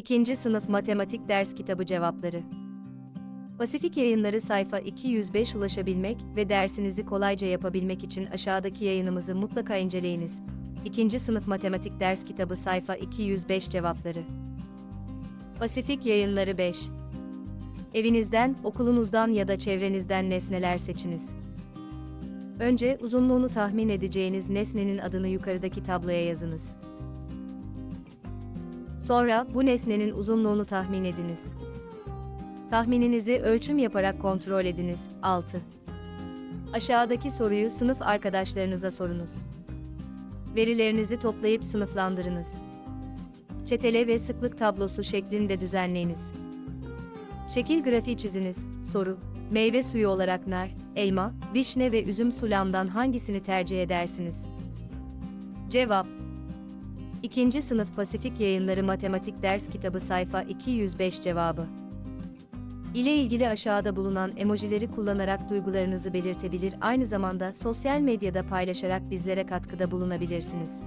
İkinci sınıf matematik ders kitabı cevapları. Pasifik yayınları sayfa 205 ulaşabilmek ve dersinizi kolayca yapabilmek için aşağıdaki yayınımızı mutlaka inceleyiniz. İkinci sınıf matematik ders kitabı sayfa 205 cevapları. Pasifik yayınları 5. Evinizden, okulunuzdan ya da çevrenizden nesneler seçiniz. Önce uzunluğunu tahmin edeceğiniz nesnenin adını yukarıdaki tabloya yazınız. Sonra bu nesnenin uzunluğunu tahmin ediniz. Tahmininizi ölçüm yaparak kontrol ediniz. 6. Aşağıdaki soruyu sınıf arkadaşlarınıza sorunuz. Verilerinizi toplayıp sınıflandırınız. Çetele ve sıklık tablosu şeklinde düzenleyiniz. Şekil grafiği çiziniz. Soru: Meyve suyu olarak nar, elma, vişne ve üzüm sulamdan hangisini tercih edersiniz? Cevap: İkinci sınıf Pasifik Yayınları Matematik Ders Kitabı sayfa 205 cevabı. ile ilgili aşağıda bulunan emojileri kullanarak duygularınızı belirtebilir, aynı zamanda sosyal medyada paylaşarak bizlere katkıda bulunabilirsiniz.